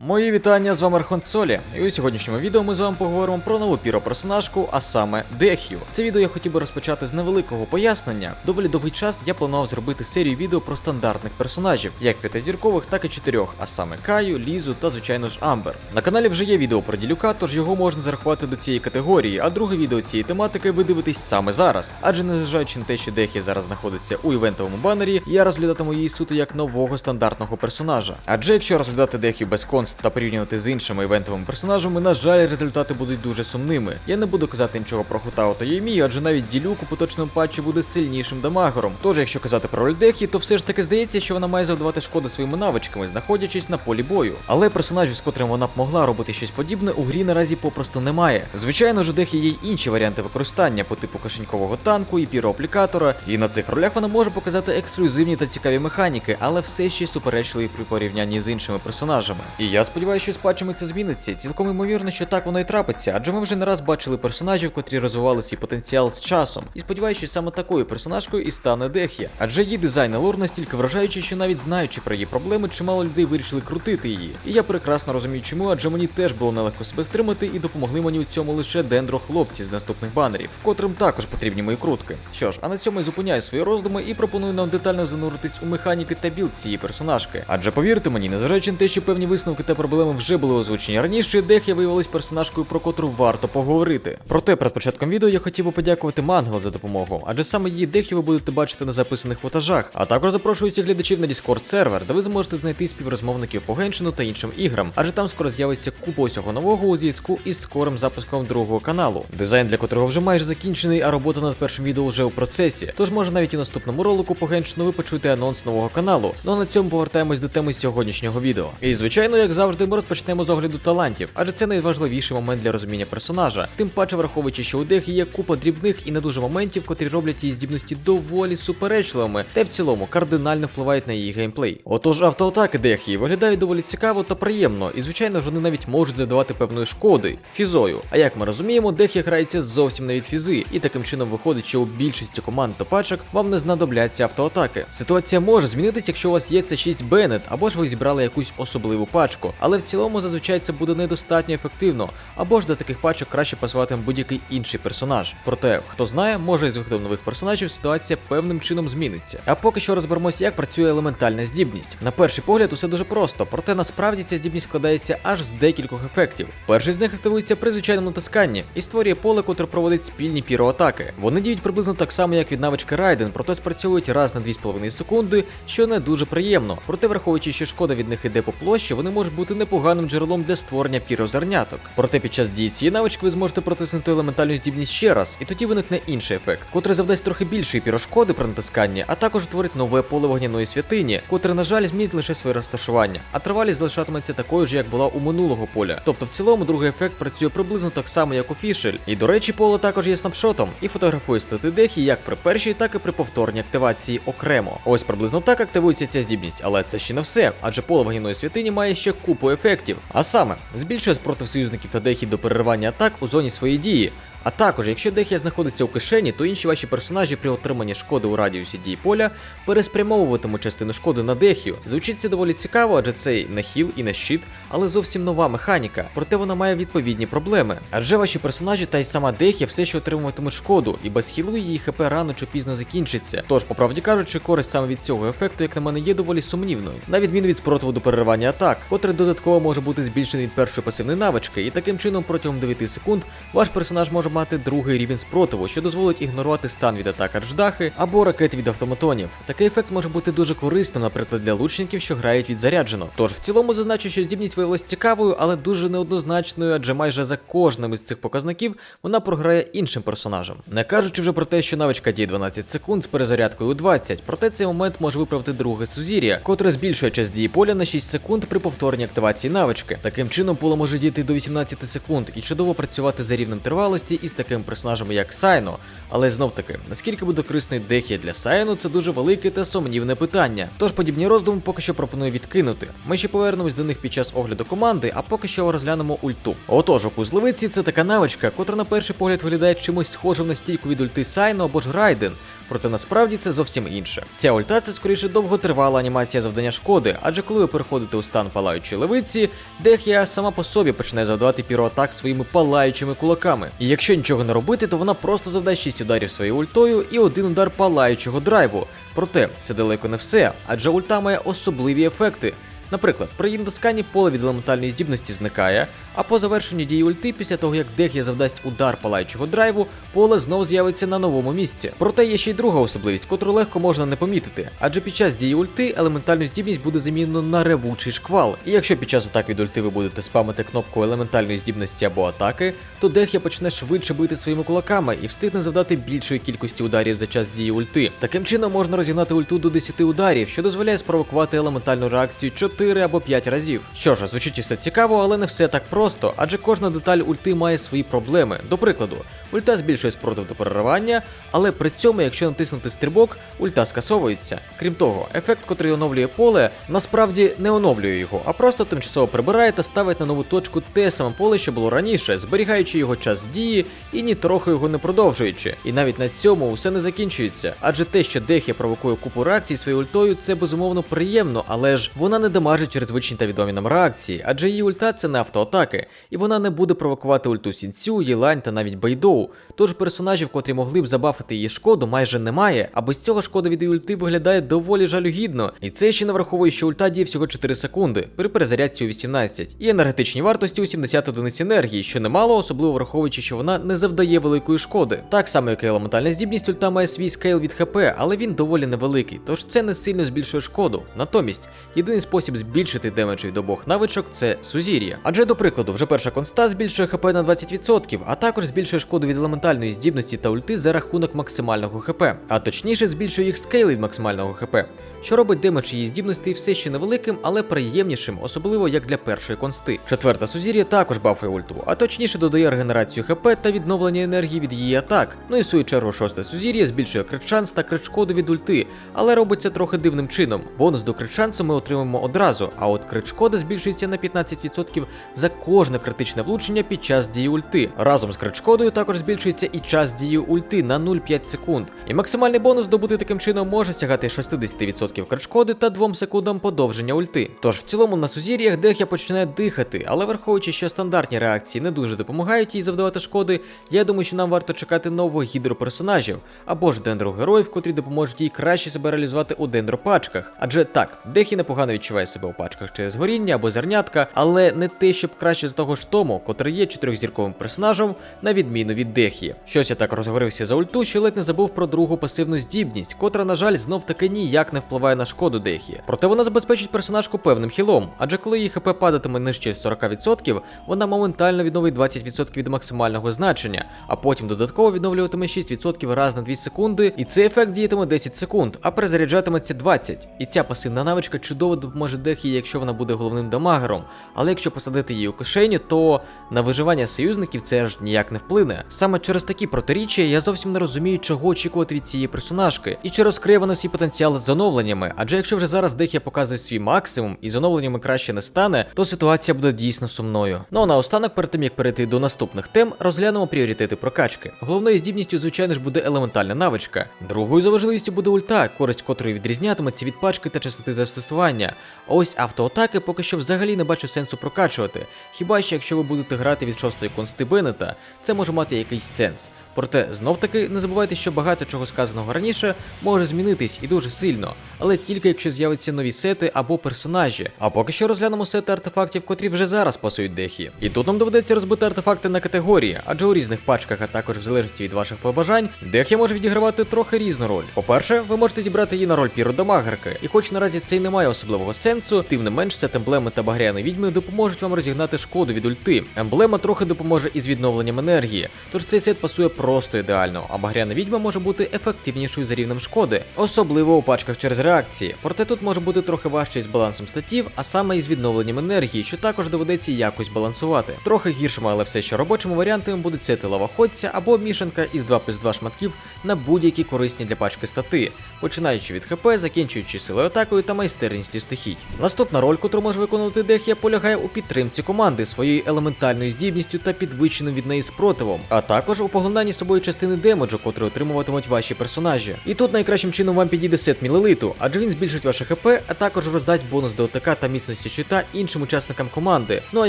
Мої вітання з вами Архон Солі, і у сьогоднішньому відео ми з вами поговоримо про нову піро-персонажку, а саме Дех'ю. Це відео я хотів би розпочати з невеликого пояснення. Доволі довгий час я планував зробити серію відео про стандартних персонажів, як п'ятизіркових, так і чотирьох, а саме Каю, Лізу та звичайно ж Амбер. На каналі вже є відео про ділюка, тож його можна зарахувати до цієї категорії, а друге відео цієї тематики ви дивитесь саме зараз. Адже незважаючи на те, що Дехі зараз знаходиться у івентовому банері, я розглядатиму її суто як нового стандартного персонажа. Адже якщо розглядати Дехю без конст та порівнювати з іншими івентовими персонажами, на жаль, результати будуть дуже сумними. Я не буду казати нічого про Хутао та Ємію, адже навіть ділюк у поточному патчі буде сильнішим дамагером. Тож, якщо казати про роль Дехі, то все ж таки здається, що вона має завдавати шкоди своїми навичками, знаходячись на полі бою. Але персонажів, з котрим вона б могла робити щось подібне, у грі наразі попросту немає. Звичайно ж, є й інші варіанти використання по типу кишенькового танку і піроаплікатора, і на цих ролях вона може показати ексклюзивні та цікаві механіки, але все ще суперечливі при порівнянні з іншими персонажами. І я сподіваюся, що з патчами це зміниться. Цілком ймовірно, що так воно і трапиться, адже ми вже не раз бачили персонажів, котрі розвивали свій потенціал з часом. І сподіваюся, що саме такою персонажкою і стане Дехія. Адже її дизайн і лор настільки вражаючий, що навіть знаючи про її проблеми, чимало людей вирішили крутити її. І я прекрасно розумію, чому, адже мені теж було нелегко себе стримати, і допомогли мені у цьому лише дендро хлопці з наступних банерів, котрим також потрібні мої крутки. Що ж, а на цьому я зупиняю свої роздуми і пропоную нам детально зануритись у механіки та білд цієї персонажки. Адже повірте мені, незважаючи на те, що певні висновки та проблеми вже були озвучені раніше, Дехія виявилась персонажкою, про котру варто поговорити. Проте перед початком відео я хотів би подякувати Мангел за допомогу, адже саме її Дехію ви будете бачити на записаних футажах. А також запрошую всіх глядачів на Discord сервер, де ви зможете знайти співрозмовників по геншину та іншим іграм, адже там скоро з'явиться купа усього нового у зв'язку із скорим запуском другого каналу. Дизайн для котрого вже майже закінчений, а робота над першим відео вже у процесі. Тож може навіть у наступному ролику по геншину ви почуєте анонс нового каналу. Ну а на цьому повертаємось до теми сьогоднішнього відео. І звичайно, як завжди, ми розпочнемо з огляду талантів, адже це найважливіший момент для розуміння персонажа. Тим паче, враховуючи, що у Дехі є купа дрібних і не дуже моментів, котрі роблять її здібності доволі суперечливими, та в цілому кардинально впливають на її геймплей. Отож, автоатаки Дехії виглядають доволі цікаво та приємно, і звичайно ж вони навіть можуть завдавати певної шкоди фізою. А як ми розуміємо, Дехія грається зовсім не від фізи, і таким чином виходить, що у більшості команд та пачок вам не знадобляться автоатаки. Ситуація може змінитися, якщо у вас є це 6 Беннет, або ж ви зібрали якусь особливу пачку, але в цілому зазвичай це буде недостатньо ефективно, або ж до таких пачок краще пасуватиме будь-який інший персонаж. Проте, хто знає, може із виходом нових персонажів ситуація певним чином зміниться. А поки що розберемося, як працює елементальна здібність. На перший погляд, усе дуже просто, проте насправді ця здібність складається аж з декількох ефектів. Перший з них активується при звичайному натисканні і створює поле, котре проводить спільні піроатаки. Вони діють приблизно так само, як від навички Райден, проте спрацьовують раз на 2,5 секунди, що не дуже приємно. Проте, враховуючи, що шкода від них іде по площі, вони можуть бути непоганим джерелом для створення пірозерняток. Проте під час дії цієї навички ви зможете протиснути елементальну здібність ще раз, і тоді виникне інший ефект, котрий завдасть трохи більшої пірошкоди при натисканні, а також утворить нове поле вогняної святині, котре, на жаль, змінить лише своє розташування, а тривалість залишатиметься такою ж, як була у минулого поля. Тобто в цілому другий ефект працює приблизно так само, як у Фішель. І до речі, поле також є снапшотом і фотографує стати дехі як при першій, так і при повторній активації окремо. Ось приблизно так активується ця здібність, але це ще не все, адже поле вогняної святині має ще купу ефектів. А саме збільшує спротив союзників та дехід до переривання атак у зоні своєї дії. А також, якщо Дехія знаходиться у кишені, то інші ваші персонажі при отриманні шкоди у радіусі дії поля переспрямовуватимуть частину шкоди на Дехію. Звучить це доволі цікаво, адже це не хіл і не щит, але зовсім нова механіка. Проте вона має відповідні проблеми. Адже ваші персонажі та й сама Дехія все ще отримуватимуть шкоду, і без хілу її ХП рано чи пізно закінчиться. Тож, по правді кажучи, користь саме від цього ефекту, як на мене, є доволі сумнівною. На відміну від спротиву переривання атак, котрий додатково може бути збільшений від першої пасивної навички, і таким чином протягом 9 секунд ваш персонаж може мати другий рівень спротиву, що дозволить ігнорувати стан від атак арчдахи або ракет від автоматонів. Такий ефект може бути дуже корисним, наприклад, для лучників, що грають від заряджено. Тож в цілому зазначу, що здібність виявилась цікавою, але дуже неоднозначною, адже майже за кожним із цих показників вона програє іншим персонажам. Не кажучи вже про те, що навичка діє 12 секунд з перезарядкою у 20, проте цей момент може виправити друге сузір'я, котре збільшує час дії поля на 6 секунд при повторній активації навички. Таким чином поле може діяти до 18 секунд і чудово працювати за рівнем тривалості із таким персонажем, як Сайно. Але знов таки, наскільки буде корисний Дехія для Сайну, це дуже велике та сумнівне питання. Тож подібні роздуми поки що пропоную відкинути. Ми ще повернемось до них під час огляду команди, а поки що розглянемо ульту. Отож, у кузловиці це така навичка, котра на перший погляд виглядає чимось схожим на стійку від ульти Сайно або ж Грайден. Проте насправді це зовсім інше. Ця ульта це скоріше довготривала анімація завдання шкоди, адже коли ви переходите у стан палаючої левиці, Дехія сама по собі почне завдавати піроатак своїми палаючими кулаками. І якщо нічого не робити, то вона просто завдасть 6 ударів своєю ультою і один удар палаючого драйву. Проте це далеко не все, адже ульта має особливі ефекти. Наприклад, при її натисканні поле від елементальної здібності зникає, а по завершенню дії ульти, після того як Дехія завдасть удар палаючого драйву, поле знов з'явиться на новому місці. Проте є ще й друга особливість, котру легко можна не помітити, адже під час дії ульти елементальну здібність буде замінено на ревучий шквал. І якщо під час атак від ульти ви будете спамити кнопку елементальної здібності або атаки, то Дехія почне швидше бити своїми кулаками і встигне завдати більшої кількості ударів за час дії ульти. Таким чином можна розігнати ульту до 10 ударів, що дозволяє спровокувати елементальну реакцію 4 або 5 разів. Що ж, звучить все цікаво, але не все так просто, адже кожна деталь ульти має свої проблеми. До прикладу, ульта збільшує спротив до переривання, але при цьому, якщо натиснути стрибок, ульта скасовується. Крім того, ефект, котрий оновлює поле, насправді не оновлює його, а просто тимчасово прибирає та ставить на нову точку те саме поле, що було раніше, зберігаючи його час дії і ні трохи його не продовжуючи. І навіть на цьому все не закінчується. Адже те, що Дехія провокує купу реакцій своєю ультою, це безумовно приємно, але ж вона не дамажить через звичні та відомі нам реакції, адже її ульта це не автоатаки, і вона не буде провокувати ульту Сінцю, Єлань та навіть Бейдоу. Тож персонажів, котрі могли б забафити її шкоду, майже немає, а без цього шкода від її ульти виглядає доволі жалюгідно. І це ще не враховує, що ульта діє всього 4 секунди при перезарядці у 18 і енергетичній вартості у 70 одиниць енергії, що немало, особливо враховуючи, що вона не завдає великої шкоди. Так само, як і елементальна здібність, ульта має свій скейл від ХП, але він доволі невеликий, тож це не сильно збільшує шкоду. Натомість, єдиний спосіб збільшити демедж від обох навичок це сузір'я. Адже, до прикладу, вже перша конста збільшує ХП на 20%, а також збільшує шкоду від елементальної здібності та ульти за рахунок максимального ХП, а точніше збільшує їх скейл від максимального ХП що робить демедж її здібностей все ще невеликим, але приємнішим, особливо як для першої консти. Четверта сузір'я також бафує ульту, а точніше додає регенерацію ХП та відновлення енергії від її атак. Ну і в свою чергу шосте сузір'я збільшує крит-шанс та крит-шкоду від ульти, але робиться трохи дивним чином. Бонус до крит-шансу ми отримаємо одразу, а от крит-шкода збільшується на 15% за кожне критичне влучення під час дії ульти. Разом з крит-шкодою також збільшується і час дії ульти на 0,5 секунд. І максимальний бонус здобути таким чином може сягати 60% 100% та 2 секундам подовження ульти. Тож в цілому на сузір'ях Дехя починає дихати, але враховуючи, що стандартні реакції не дуже допомагають їй завдавати шкоди, я думаю, що нам варто чекати нового гідроперсонажів або ж дендро-героїв, котрі допоможуть їй краще себе реалізувати у дендропачках. Адже так, Дехі непогано відчуває себе у пачках через горіння або зернятка, але не те, щоб краще з того ж тому, котрий є чотирьохзірковим персонажем, на відміну від Дехі. Щось я так розговорився за ульту, що ледь не забув про другу пасивну здібність, котра, на жаль, знов таки ніяк не впливає на шкоду Дехі. Проте вона забезпечить персонажку певним хілом, адже коли її ХП падатиме нижче 40%, вона моментально відновить 20% від максимального значення, а потім додатково відновлюватиме 6% раз на 2 секунди, і цей ефект діятиме 10 секунд, а перезаряджатиметься 20. І ця пасивна навичка чудово допоможе Дехі, якщо вона буде головним дамагером. Але якщо посадити її у кишені, то на виживання союзників це аж ніяк не вплине. Саме через такі протиріччя я зовсім не розумію, чого очікувати від цієї персонажки, і чи розкриє вона свій потенціал з оновленнями, адже якщо вже зараз Дехія показує свій максимум і з оновленнями краще не стане, то ситуація буде дійсно сумною. Ну а наостанок, перед тим як перейти до наступних тем, розглянемо пріоритети прокачки. Головною здібністю, звичайно ж, буде елементальна навичка. Другою за важливістю буде ульта, користь котрої відрізнятиметься від пачки та частоти застосування. Ось автоатаки поки що взагалі не бачу сенсу прокачувати. Хіба що якщо ви будете грати від шостої консти Беннета, це може мати якийсь сенс. Проте знов таки не забувайте, що багато чого сказаного раніше може змінитись і дуже сильно, але тільки якщо з'являться нові сети або персонажі. А поки що розглянемо сети артефактів, котрі вже зараз пасують дехі. І тут нам доведеться розбити артефакти на категорії, адже у різних пачках, а також в залежності від ваших побажань, дехі може відігравати трохи різну роль. По-перше, ви можете зібрати її на роль піродомагерки, і хоч наразі це й не має особливого сенсу, тим не менш сет емблеми та багряни відьми допоможуть вам розігнати шкоду від ульти. Емблема трохи допоможе із відновленням енергії, тож цей сет пасує просто ідеально, а багряна відьма може бути ефективнішою за рівнем шкоди, особливо у пачках через реакції. Проте тут може бути трохи важче із балансом статів, а саме із відновленням енергії, що також доведеться якось балансувати. Трохи гіршими, але все ще робочими варіантами будуть сети лавоходця або мішанка із 2 плюс 2 шматків на будь-які корисні для пачки стати, починаючи від ХП, закінчуючи силою атакою та майстерністю стихій. Наступна роль, котру може виконувати Дехія, полягає у підтримці команди своєю елементальною здібністю та підвищеним від неї спротивом, а також у поглинанні тані собою частини демеджу, котрі отримуватимуть ваші персонажі. І тут найкращим чином вам підійде сет мілелиту, адже він збільшить ваше ХП, а також роздасть бонус до ОТК та міцності щита іншим учасникам команди. Ну а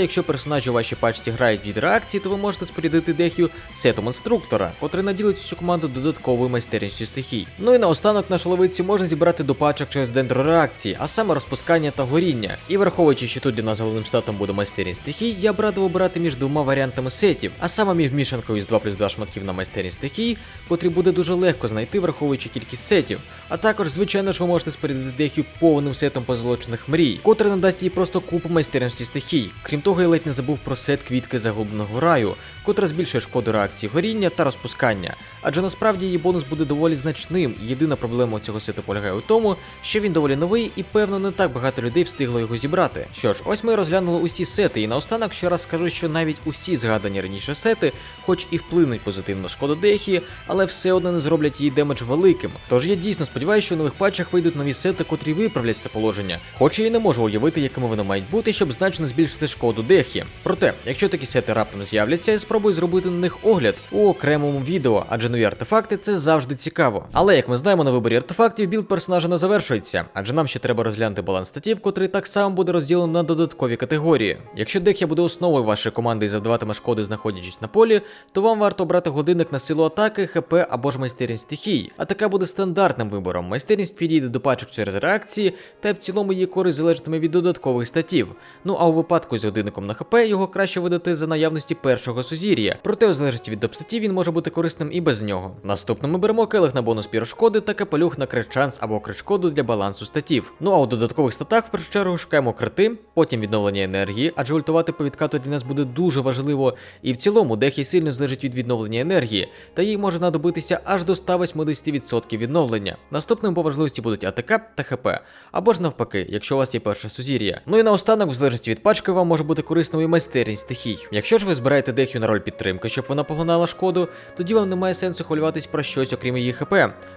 якщо персонажі у вашій пачці грають від реакції, то ви можете спорядити дехю сетом інструктора, котрий наділить всю команду додатковою майстерністю стихій. Ну і наостанок нашу ловицю можна зібрати до пачок через дендрореакції, а саме розпускання та горіння. І враховуючи, що тут для нас головним статом буде майстерність стихій, я б радив обирати між двома варіантами сетів, а саме між мішанкою з 2 плюс 2 шматків на майстерність стихій, котрі буде дуже легко знайти, враховуючи кількість сетів. А також, звичайно ж, ви можете спорядити дехю повним сетом позолочених мрій, котрий надасть їй просто купу майстерності стихій. Крім того, я ледь не забув про сет квітки загубленого раю, котра збільшує шкоду реакції горіння та розпускання. Адже насправді її бонус буде доволі значним. Єдина проблема цього сету полягає у тому, що він доволі новий і певно не так багато людей встигло його зібрати. Що ж, ось ми розглянули усі сети, і наостанок ще раз скажу, що навіть усі згадані раніше сети, хоч і вплинуть позитивно шкоду Дехі, але все одно не зроблять її демедж великим. Тож я дійсно сподіваюся, що в нових патчах вийдуть нові сети, котрі виправлять це положення. Хоч я і не можу уявити, якими вони мають бути, щоб значно збільшити шкоду Дехі. Проте, якщо такі сети раптом з'являться, спробую зробити на них огляд у окремому відео, адже нові артефакти це завжди цікаво. Але як ми знаємо, на виборі артефактів білд персонажа не завершується, адже нам ще треба розглянути баланс статів, котрий так само буде розділено на додаткові категорії. Якщо Дехія буде основою вашої команди і завдаватиме шкоди, знаходячись на полі, то вам варто обрати годинник на силу атаки, ХП або ж майстерність стихій. А така буде стандартним вибором. Майстерність підійде до пачок через реакції, та в цілому її користь залежатиме від додаткових статів. Ну а у випадку з годинником на ХП його краще видати за наявності першого сузір'я. Проте, в залежності від обстатів, він може бути корисним і без нього. Наступним ми беремо келих на бонус пірошкоди та капелюх на крит-шанс або крит-шкоду для балансу статів. Ну а у додаткових статах в першу чергу шукаємо крити, потім відновлення енергії, адже ультувати по відкату для нас буде дуже важливо. І в цілому дехі сильно залежить від відновлення енергії, та їй може надобитися аж до 180% відновлення. Наступним по важливості будуть АТК та ХП, або ж навпаки, якщо у вас є перше сузір'я. Ну і наостанок, в залежності від пачки, вам може бути корисною майстерність стихій. Якщо ж ви збираєте дехю на роль підтримки, щоб вона поглинала шкоду, тоді вам немає сенсу хвилюватись про щось, окрім її ХП.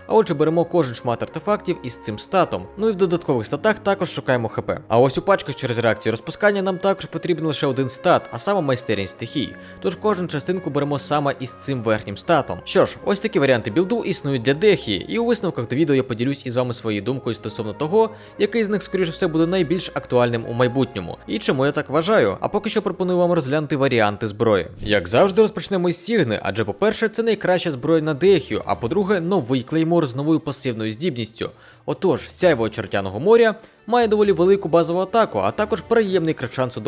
А отже, беремо кожен шмат артефактів із цим статом. Ну і в додаткових статах також шукаємо ХП. А ось у пачках через реакцію розпускання нам також потрібен лише один стат, а саме майстерність стихій. Тож кожну частинку беремо саме із цим верхнім статом. Що ж, ось такі варіанти білду існують для Дехії, і у висновках до відео я поділюсь із вами своєю думкою стосовно того, який з них, скоріше все, буде найбільш актуальним у майбутньому. І чому я так вважаю. А поки що пропоную вам розглянути варіанти зброї. Як завжди, розпочнемо із Сігни, адже, по-перше, це найкраща зброя на Дехію, а по-друге, новий клеймор з новою пасивною здібністю. Отож, сяйво чертяного моря має доволі велику базову атаку, а також приємний крит-шанс у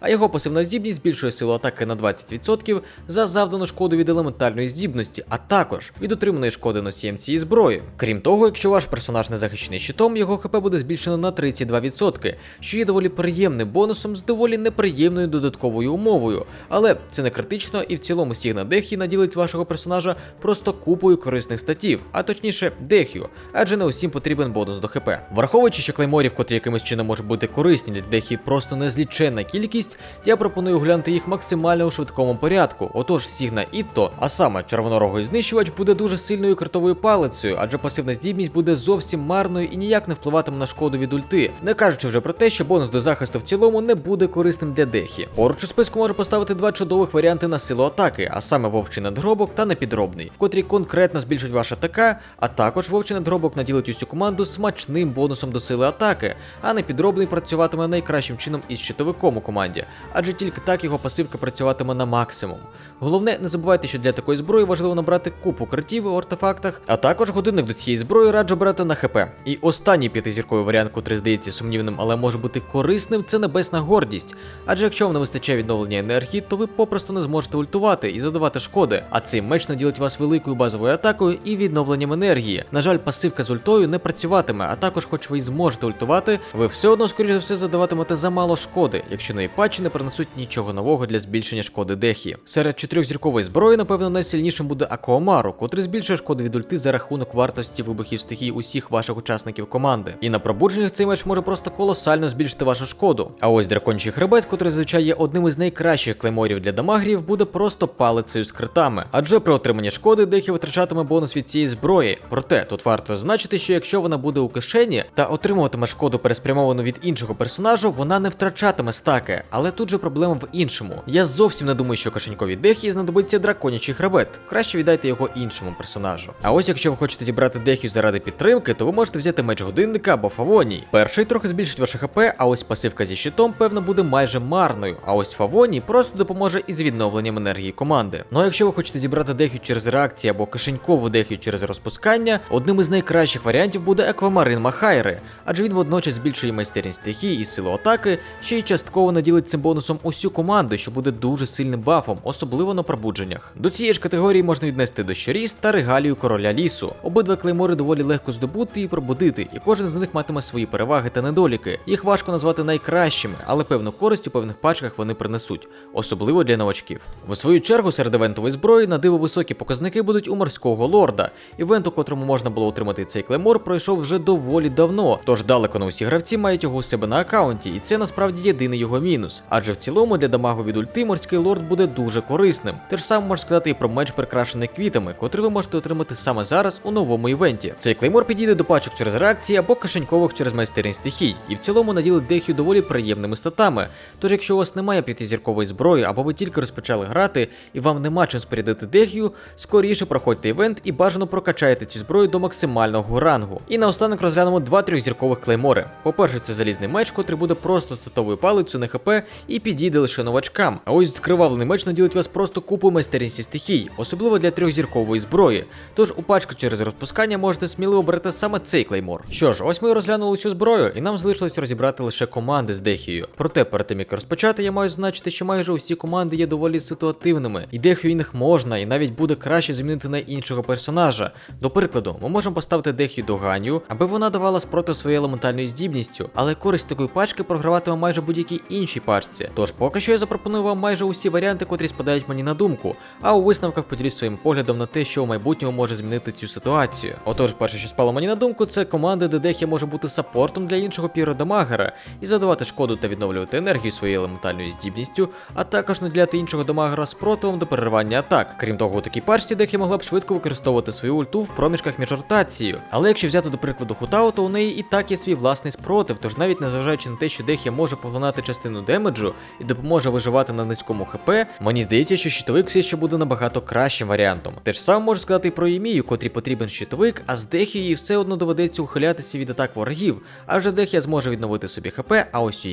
а його пасивна здібність збільшує силу атаки на 20% за завдану шкоду від елементальної здібності, а також від отриманої шкоди носієм цієї зброї. Крім того, якщо ваш персонаж не захищений щитом, його ХП буде збільшено на 32%, що є доволі приємним бонусом з доволі неприємною додатковою умовою. Але це не критично і в цілому Сігна Дехі наділить вашого персонажа просто купою корисних статів, а точніше Дехю, адже не усім потрібен бонус до ХП. Враховуючи, що клейморів, котрі якимось чином можуть бути корисні для Дехі просто незліченна кількість, я пропоную глянути їх максимально у швидкому порядку. Отож, Сігна Ітто, а саме червонорогий знищувач, буде дуже сильною критовою палицею, адже пасивна здібність буде зовсім марною і ніяк не впливатиме на шкоду від ульти, не кажучи вже про те, що бонус до захисту в цілому не буде корисним для Дехі. Поруч у списку може поставити два чудових варіанти на силу атаки, а саме вовчий надгробок та непідробний, котрі конкретно збільшують ваш АТК, а також вовчий надгробок наділить усю команду смачним бонусом до сили атаки, а непідробний працюватиме найкращим чином із щитовиком у команді, адже тільки так його пасивка працюватиме на максимум. Головне, не забувайте, що для такої зброї важливо набрати купу критів у артефактах, а також годинник до цієї зброї раджу брати на ХП. І останній п'ятизірковий варіант, котрий здається сумнівним, але може бути корисним, це небесна гордість. Адже якщо вам не вистачає відновлення енергії, то ви попросту не зможете ультувати і задавати шкоди. А цей меч наділить вас великою базовою атакою і відновленням енергії. На жаль, пасивка з ультою не працюватиме, а також, хоч ви й зможете ультувати, ви все одно, скоріше за все, задаватимете замало шкоди, якщо нові патчі не принесуть нічого нового для збільшення шкоди Дехі. Серед чотирьохзіркової зброї, напевно, найсильнішим буде Акуамару, котрий збільшує шкоду від ульти за рахунок вартості вибухів стихій усіх ваших учасників команди. І на пробудженнях цей меч може просто колосально збільшити вашу шкоду. А ось дракончий хребет, котрий зазвичай є одним із найкращих клейморів для дамагрів, буде просто палицею з критами. Адже при отриманні шкоди Дехі витрачатиме бонус від цієї зброї. Проте тут варто зазначити, що якщо вона буде у кишені та отримуватиме шкоду, шкоду переспрямовану від іншого персонажу, вона не втрачатиме стаки, але тут же проблема в іншому. Я зовсім не думаю, що кишеньковій дехі знадобиться драконячий хребет. Краще віддайте його іншому персонажу. А ось якщо ви хочете зібрати дехію заради підтримки, то ви можете взяти меч годинника або фавоній. Перший трохи збільшить ваше хп, а ось пасивка зі щитом, певно, буде майже марною. А ось фавоній просто допоможе із відновленням енергії команди. Ну а якщо ви хочете зібрати дехію через реакції або кишенькову дехію через розпускання, одним із найкращих варіантів буде аквамарин Махайри, адже він водночас збільшує майстерність стихії і силу атаки, ще й частково наділить цим бонусом усю команду, що буде дуже сильним бафом, особливо на пробудженнях. До цієї ж категорії можна віднести дощоріз та регалію короля лісу. Обидва клеймори доволі легко здобути і пробудити, і кожен з них матиме свої переваги та недоліки. Їх важко назвати найкращими, але певну користь у певних пачках вони принесуть, особливо для новачків. В свою чергу серед івентової зброї на диво високі показники будуть у морського лорда. Івент, у котрому можна було отримати цей клеймор, пройшов вже доволі давно, тож далеко не усі гравці мають його у себе на аккаунті, і це насправді єдиний його мінус. Адже в цілому для дамагу від ульти морський лорд буде дуже корисним. Те ж саме можна сказати і про меч прикрашений квітами, котрий ви можете отримати саме зараз у новому івенті. Цей клеймор підійде до пачок через реакції або кишенькових через майстерність стихій, і в цілому наділить дехію доволі приємними статами. Тож, якщо у вас немає п'ятизіркової зброї, або ви тільки розпочали грати і вам нема чим спорядити дехію, скоріше проходьте івент і бажано прокачайте цю зброю до максимального рангу. І наостанок розглянемо два трьохзіркових клеймори. По-перше, це залізний меч, котрий буде просто статовою палицею на ХП і підійде лише новачкам. А ось скривавлений меч наділить вас просто купу майстерності стихій, особливо для трьохзіркової зброї. Тож у пачку через розпускання можете сміливо брати саме цей клеймор. Що ж, ось ми розглянули всю зброю, і нам залишилось розібрати лише команди з дехією. Проте перед тим як розпочати, я маю зазначити, що майже усі команди є доволі ситуативними, і дехію їх можна, і навіть буде краще замінити на іншого персонажа. До прикладу, ми можемо поставити дехію до Ганю, аби вона давала спротив своєї своєю елементальною здібністю, але користь такої пачки програватиме майже будь-якій іншій пачці. Тож поки що я запропоную вам майже усі варіанти, котрі спадають мені на думку, а у висновках поділюсь своїм поглядом на те, що у майбутньому може змінити цю ситуацію. Отож, перше, що спало мені на думку, це команда, де Дехія може бути саппортом для іншого піродамагера і задавати шкоду та відновлювати енергію своєю елементальною здібністю, а також наділяти іншого дамагера спротивом до переривання атак. Крім того, у такій пачці Дехія могла б швидко використовувати свою ульту в проміжках між ротацією. Але якщо взяти до прикладу Хутао, то у неї і так є свій власний спротив, тож навіть незважаючи на те, що Дехія може поглинати частину демеджу і допоможе виживати на низькому ХП, мені здається, що щитовик все ще буде набагато кращим варіантом. Те ж саме можу сказати і про Ємію, котрій потрібен щитовик, а з Дехією все одно доведеться ухилятися від атак ворогів, адже Дехія зможе відновити собі ХП, а ось у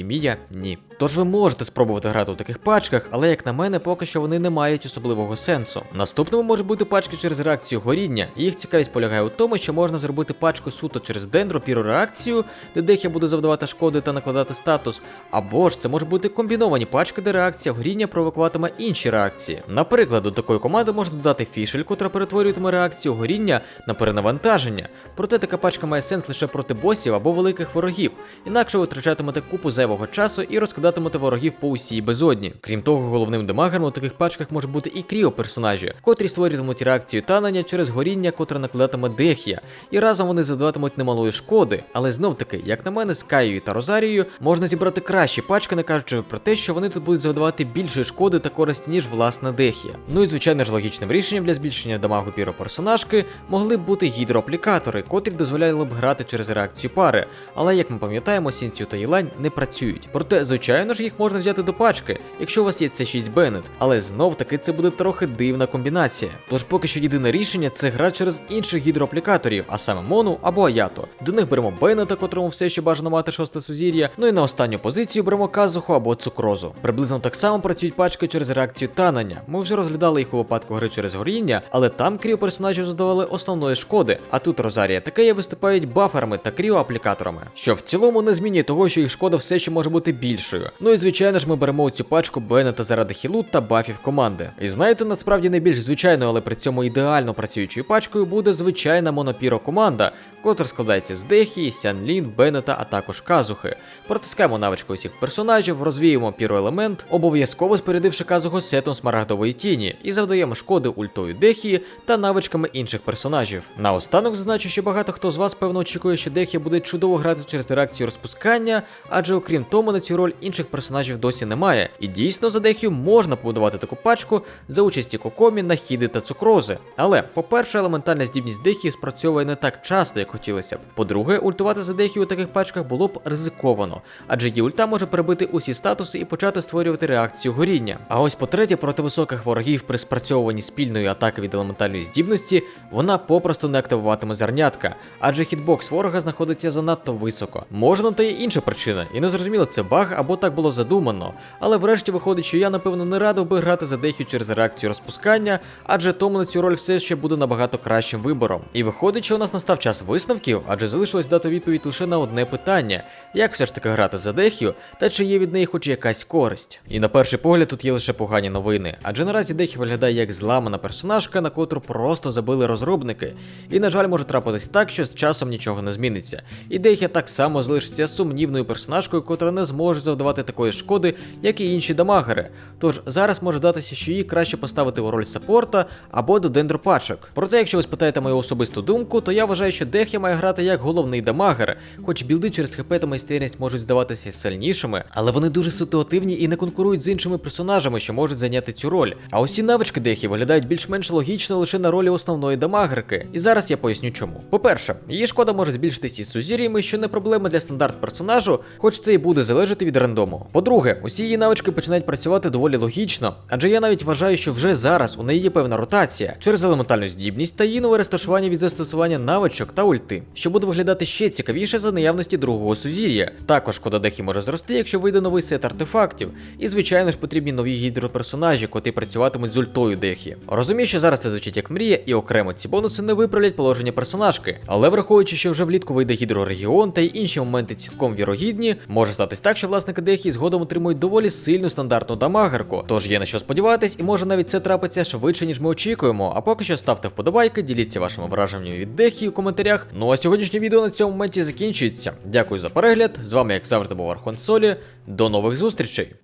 ні. Тож ви можете спробувати грати у таких пачках, але як на мене, поки що вони не мають особливого сенсу. Наступними можуть бути пачки через реакцію горіння, їх цікавість полягає у тому, що можна зробити пачку суто через дендро реакцію, де Дехія буде завдавати шкоди та накладати статус, або ж це може бути комбіновані пачки, де реакція горіння провокуватиме інші реакції. Наприклад, до такої команди можна додати фішель, котра перетворюватиме реакцію горіння на перенавантаження. Проте така пачка має сенс лише проти босів або великих ворогів, інакше витрачатимете купу зайвого часу і розкидатимете ворогів по усій безодні. Крім того, головним демагером у таких пачках може бути і кріо персонажі, котрі створюватимуть реакцію танення через горіння, котре накладатиме Дехія, і разом вони завдаватимуть немалої шкоди. Але знов таки, як на мене, з Каєю та Розарією можна зібрати кращі пачки, не кажучи про те, що вони тут будуть завдавати більше шкоди та користі, ніж власна Дехія. Ну і звичайно ж логічним рішенням для збільшення дамагу піро персонажки могли б бути гідроаплікатори, котрі дозволяли б грати через реакцію пари. Але як ми пам'ятаємо, Сінцю та Єлань не працюють. Проте, звичайно ж, їх можна взяти до пачки, якщо у вас є c 6 Беннет, але знов таки це буде трохи дивна комбінація. Тож поки що єдине рішення це гра через інших гідроаплікаторів, а саме Мону або Аято. До них беремо Беннета, котрому все ще бажано мати шосте сузір'я. Ну і на останню позицію беремо Казуху або Цукрозу. Приблизно так само працюють пачки через реакцію танення. Ми вже розглядали їх у випадку гри через горіння, але там кріо персонажів задавали основної шкоди. А тут Розарія Такея виступають баферами та кріоаплікаторами, що в цілому не змінює того, що їх шкода все ще може бути більшою. Ну і звичайно ж, ми беремо цю пачку Беннета заради хілу та бафів команди. І знаєте, насправді найбільш звичайною, але при цьому ідеально працюючою пачкою буде звичайна монопіро команда, котра складається з Дехі, Сянлін, Беннета, а також Казухи. Протискаємо навички усіх персонажів, розвіємо піроелемент, обов'язково спорядивши Казуху сетом смарагдової тіні, і завдаємо шкоди ультою Дехії та навичками інших персонажів. Наостанок зазначу, що багато хто з вас певно очікує, що Дехія буде чудово грати через реакцію розпускання, адже окрім тому на цю роль інших персонажів досі немає. І дійсно за Дехію можна побудувати таку пачку за участі Кокомі, Нахіди та Цукрози. Але, по-перше, елементальна здібність Дехії спрацьовує не так часто, як хотілося б. По-друге, ультувати за Дехію Дехі у таких пачках було б ризиковано, адже її ульта може перебити усі статуси і почати створювати реакцію горіння. А ось по-третє, проти високих ворогів при спрацьовуванні спільної атаки від елементальної здібності вона попросту не активуватиме зернятка, адже хітбокс ворога знаходиться занадто високо. Можна та є інша причина, і не зрозуміло, це баг або так було задумано. Але врешті виходить, що я напевно не радив би грати за Дехю через реакцію розпускання, адже тому на цю роль все ще буде набагато кращим вибором. І виходить, що у нас настав час висновків, адже залишилось дати відповідь лише на одне питання: як все ж таки грати за Дехю, та чи є від неї хоч якась користь. І на перший погляд тут є лише погані новини, адже наразі Дехі виглядає як зламана персонажка, на котру просто забили розробники. І на жаль, може трапитись так, що з часом нічого не зміниться. І Дехя так само залишиться сумнівною персонажкою, котра не зможе завдавати такої шкоди, як і інші дамагери. Тож зараз може датися, що її краще поставити у роль саппорта або до дендропачок. Проте, якщо ви спитаєте мою особисту думку, то я вважаю, що Дехя має грати як головний дамагер, хоч білди через хп та майстерність можуть здаватися сильнішими, але вони дуже ситуативні і не конкурують з іншими персонажами, що можуть зайняти цю роль. А усі навички Дехі виглядають більш-менш логічно лише на ролі основної дамагерки. І зараз я поясню чому. По-перше, її шкода може збільшитись із сузір'ями, що не проблема для стандарт персонажу, хоч це і буде залежати від рандому. По-друге, усі її навички починають працювати доволі логічно, адже я навіть вважаю, що вже зараз у неї є певна ротація через елементальну здібність та її нове розташування від застосування навичок та ульти, що буде виглядати ще цікавіше за наявності другого сузір'я. Також шкода Дехі може зрости, якщо вийде новий сет артефактів, і звичайно ж потрібні нові гідроперсонажі, котрі працюватимуть з ультою Дехі. Розумію, що зараз це звучить як мрія, і окремо ці бонуси не виправлять положення персонажки, але враховуючи, що вже влітку вийде гідрорегіон та й інші моменти цілком вірогідні, може статись так, що власники Дехі згодом отримують доволі сильну стандартну дамагерку. Тож є на що сподіватись, і може навіть це трапиться швидше, ніж ми очікуємо. А поки що ставте вподобайки, діліться вашими враженнями від Дехі у коментарях. Ну а сьогоднішнє відео на цьому моменті закінчується. Дякую за перегляд. З вами, як завжди, був Архон Солі. До нових зустрічей!